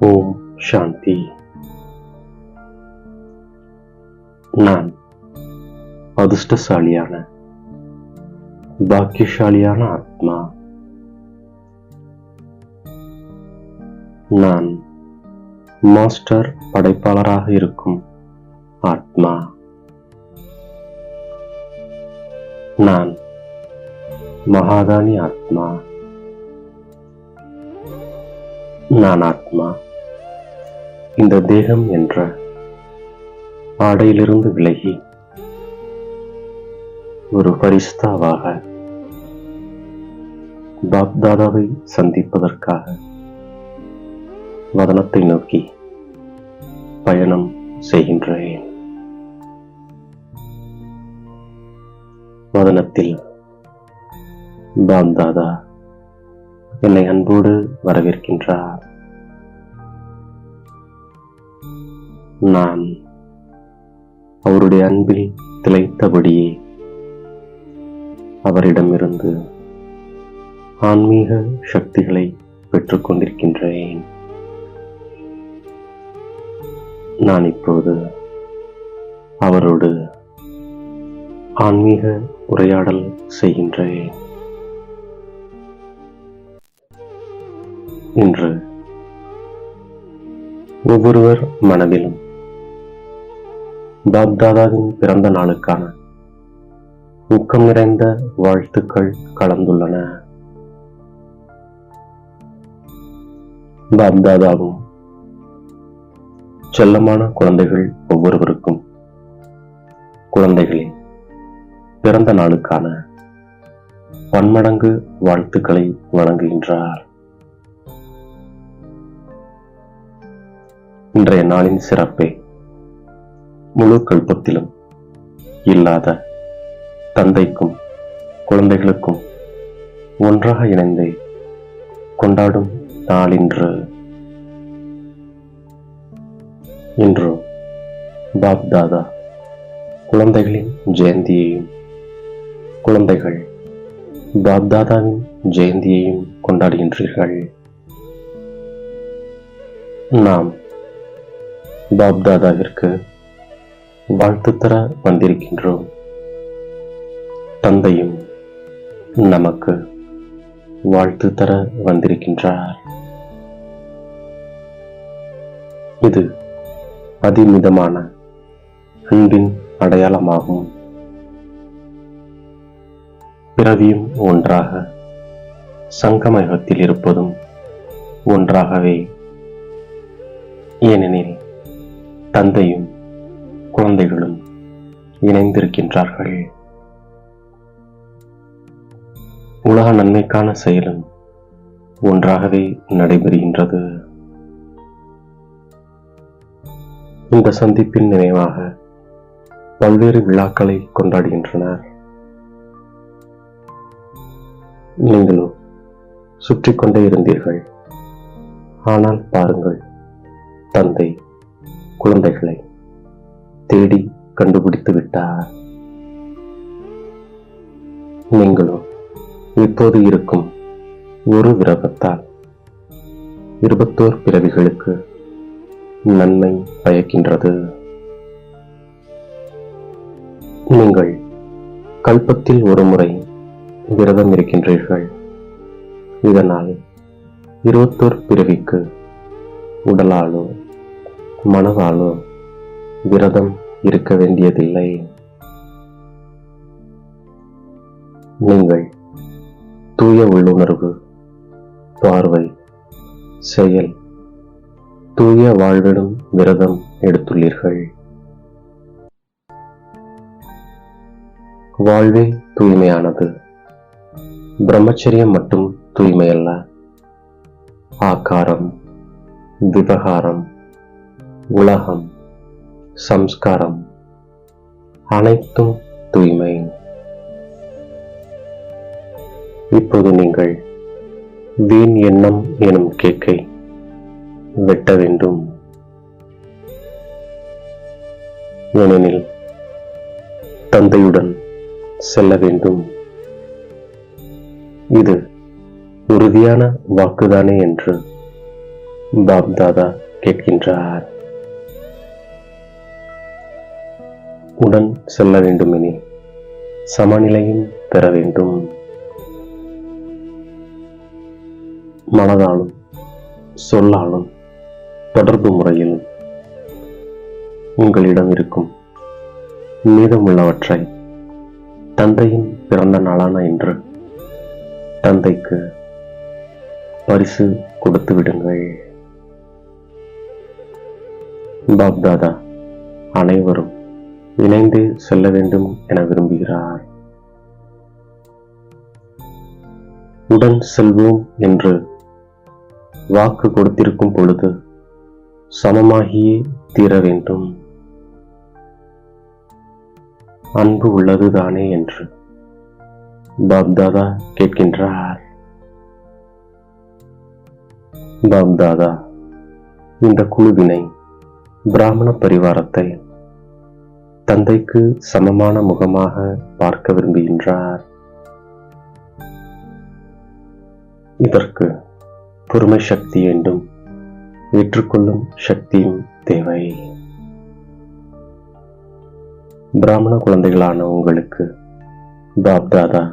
ஓம் சாந்தி. நான் அதிர்ஷ்டசாலியான பாக்கியசாலியான ஆத்மா. நான் மாஸ்டர் படைப்பாளராக இருக்கும் ஆத்மா. நான் மகாதானி ஆத்மா. நான் ஆத்மா. இந்த தேகம் என்ற ஆடையிலிருந்து விலகி ஒரு பரிஸ்தாவாக பாப்தாதாவை சந்திப்பதற்காக வதனத்தை நோக்கி பயணம் செய்கின்றேன். வதனத்தில் பாப்தாதா என்னை அன்போடு வரவேற்கின்றார். நான் அவருடைய அன்பில் திளைத்தபடியே அவரிடமிருந்து ஆன்மீக சக்திகளை பெற்றுக்கொண்டிருக்கின்றேன். நான் இப்போது அவரோடு ஆன்மீக உரையாடல் செய்கின்றேன். இன்று ஒவ்வொருவர் மனதிலும் பாப்தாதாவின் பிறந்த நாளுக்கான ஊக்கம் நிறைந்த வாழ்த்துக்கள் கலந்துள்ளன. பாப்தாதாவும் செல்லமான குழந்தைகள் ஒவ்வொருவருக்கும் குழந்தைகளின் பிறந்த நாளுக்கான பன்மடங்கு வாழ்த்துக்களை வழங்குகின்றார். இன்றைய நாளின் சிறப்பே முழு கல்பத்திலும் இல்லாத தந்தைக்கும் குழந்தைகளுக்கும் ஒன்றாக இணைந்து கொண்டாடும் நாளின்று. இன்று பாப் தாதா குழந்தைகளின் ஜெயந்தியையும் குழந்தைகள் பாப்தாதாவின் ஜெயந்தியையும் கொண்டாடுகின்றீர்கள். நாம் பாப்தாதாவிற்கு வாழ்த்து தர வந்திருக்கின்றோம். தந்தையும் நமக்கு வாழ்த்து தர வந்திருக்கின்றார். இது அதிமிதமான அன்பின் அடையாளமாகும். பிறவியும் ஒன்றாக சங்கமயத்தில் இருப்பதும் ஒன்றாகவே. ஏனெனில் தந்தையும் குழந்தைகளும் இணைந்திருக்கின்றார்கள். உலக நன்மைக்கான செயலும் ஒன்றாகவே நடைபெறுகின்றது. இந்த சந்திப்பின் நினைவாக பல்வேறு விழாக்களை கொண்டாடுகின்றனர். நீங்களும் சுற்றி கொண்டே இருந்தீர்கள். ஆனால் பாருங்கள் தந்தை குழந்தைகளை. தேடி கண்டுபிடித்து விட்டார். நீங்களும் இப்போது இருக்கும் ஒரு விரதத்தால் இருபத்தோர் பிறவிகளுக்கு நன்மை பயக்கின்றது. நீங்கள் கல்பத்தில் ஒரு முறை விரதம் இருக்கின்றீர்கள். இதனால் இருபத்தோர் பிறவிக்கு உடலாலோ மனதாலோ விரதம் இருக்க வேண்டியதில்லை. நீங்கள் தூய உள்ளுணர்வு பார்வை செயல் தூய வாழ்விடும் விரதம் எடுத்துள்ளீர்கள். வாழ்வே தூய்மையானது. பிரம்மச்சரியம் மட்டும் தூய்மையல்ல. ஆக்காரம் விவகாரம் உலகம் சம்ஸ்காரம். அனைத்தும் தூய்மை. இப்போது நீங்கள் வீண் எண்ணம் எனும் கேக்கை வெட்ட வேண்டும். ஏனெனில் தந்தையுடன் செல்ல வேண்டும். இது உறுதியான வாக்குதானே என்று பாப்தாதா கேட்கின்றார். உடன் செல்ல வேண்டுமெனே சமநிலையும் பெற வேண்டும். மனதாலும் சொல்லாலும் தொடர்பு முறையிலும் உங்களிடம் இருக்கும் மீதமுள்ளவற்றை தந்தையின் பிறந்த நாளான இன்று தந்தைக்கு பரிசு கொடுத்து விடுங்கள். பாப்தாதா அனைவரும் இணைந்து செல்ல வேண்டும் என விரும்புகிறார் உடன் செல்வோம் என்று வாக்கு கொடுத்திருக்கும் பொழுது சமமாகியே தீர வேண்டும். அன்பு உள்ளதுதானே என்று பாப்தாதா கேட்கின்றார். பாப்தாதா இந்த குழுவினை பிராமண பரிவாரத்தை தந்தைக்கு சமமான முகமாக பார்க்க விரும்புகின்றார். இதற்கு பொறுமை சக்தி வேண்டும். ஏற்றுக்கொள்ளும் சக்தியும் தேவை. பிராமண குழந்தைகளான உங்களுக்கு பாப்தாதா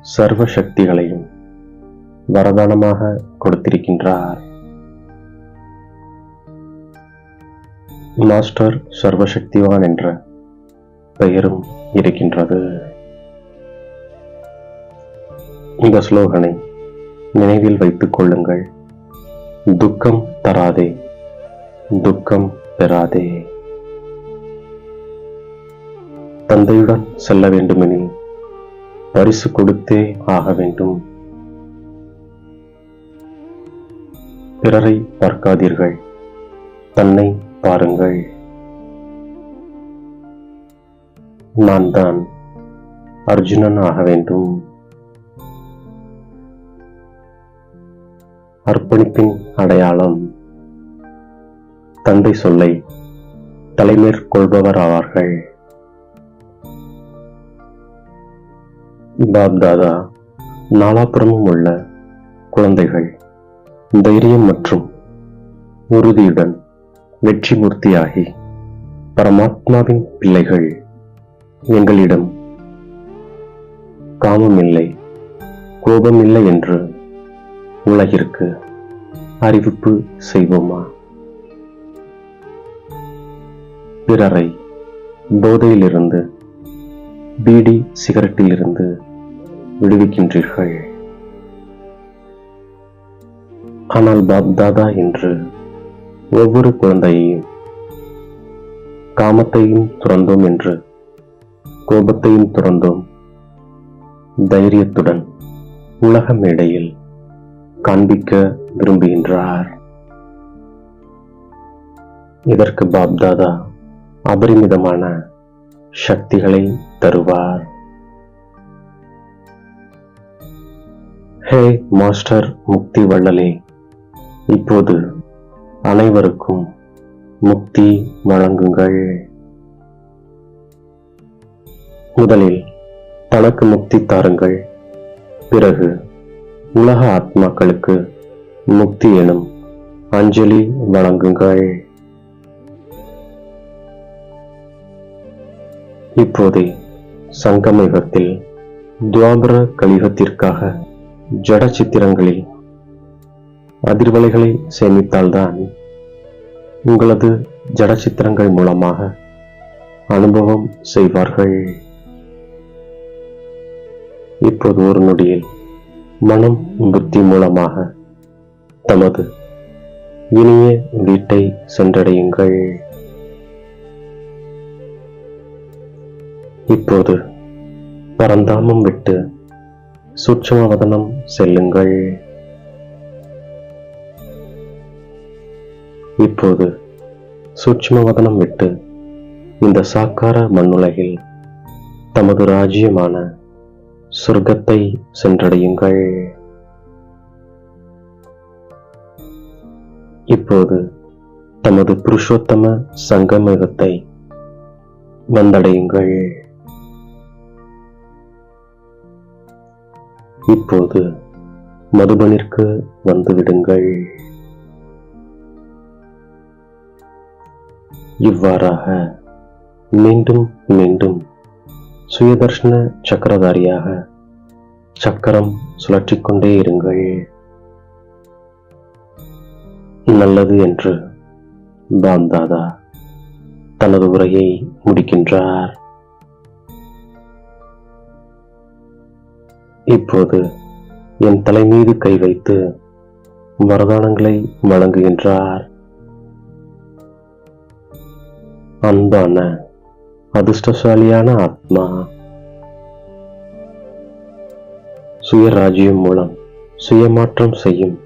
சர்வ சக்திகளையும் வரதானமாக கொடுத்திருக்கின்றார். மாஸ்டர் சர்வசக்திவான் என்ற பெயரும் இருக்கின்றது. இந்த ஸ்லோகனை நினைவில் வைத்துக் கொள்ளுங்கள். துக்கம் தராதே துக்கம் பெறாதே. தந்தையுடன் செல்ல வேண்டுமெனில் பரிசு கொடுத்தே ஆக வேண்டும். பிறரை பார்க்காதீர்கள் தன்னை பாருங்கள். நான் தான் அர்ஜுனன் ஆக வேண்டும். அர்ப்பணிப்பின் அடையாளம். தந்தை சொல்லை தலைமேற்கொள்பவர் ஆவார்கள். பாப்தாதா நாலாபுறமும் உள்ள குழந்தைகள் தைரியம் மற்றும் உறுதியுடன் வெற்றி மூர்த்தியாகி பரமாத்மாவின் பிள்ளைகள் எங்களிடம் காமம் இல்லை கோபம் இல்லை என்று உலகிற்கு அறிவிப்பு செய்வோமா? பிறரை போதையிலிருந்து பீடி சிகரெட்டிலிருந்து விடுவிக்கின்றீர்கள். ஆனால் பாப்தாதா என்று ஒவ்வொரு குழந்தையையும் காமத்தையும் துறந்தோம் என்று கோபத்தையும் துறந்தோம். தைரியத்துடன் உலக மேடையில் காண்பிக்க விரும்புகின்றார். இதற்கு பாப்தாதா அபரிமிதமான சக்திகளை தருவார். ஹே மாஸ்டர் முக்தி வள்ளலே இப்போது அனைவருக்கும் முக்தி வழங்குங்கள். முதலில் தனக்கு முக்தி தாருங்கள். பிறகு உலக ஆத்மாக்களுக்கு முக்தி எனும் அஞ்சலி வழங்குங்கள். இப்போதே சங்கமயுகத்தில் துவாபர கலியுகத்திற்காக ஜட சித்திரங்களில் அதிர்வலைகளை சேமித்தால்தான் உங்களது ஜட சித்திரங்கள் மூலமாக அனுபவம் செய்வார்கள். இப்போது ஒரு நொடியில் மனம் புத்தி மூலமாக தமது இனிய வீட்டை சென்றடையுங்கள். இப்போது பரந்தாமம் விட்டு சூட்சமவதனம் செல்லுங்கள். இப்போது சூட்சமவதனம் விட்டு இந்த சாக்கார மண்ணுலகில் தமது ராஜ்யமான சொர்க்கத்தை சென்றடையுங்கள். இப்போது தமது புருஷோத்தம சங்கமேகத்தை வந்தடையுங்கள். இப்போது மதுபனிற்கு வந்துவிடுங்கள். இவ்வாறாக மீண்டும் மீண்டும் சுயதர்ஷன சக்கரதாரியாக சக்கரம் சுழற்றிக்கொண்டே இருங்கள். நல்லது என்று பாந்தாதா தனது உரையை முடிக்கின்றார். இப்போது என் தலை மீது கை வைத்து வரதானங்களை வழங்குகின்றார். அன்பான அதிர்ஷ்டசாலியான ஆத்மா. சுயராஜ்யம் மூலம் சுயமாற்றம் செய்யும்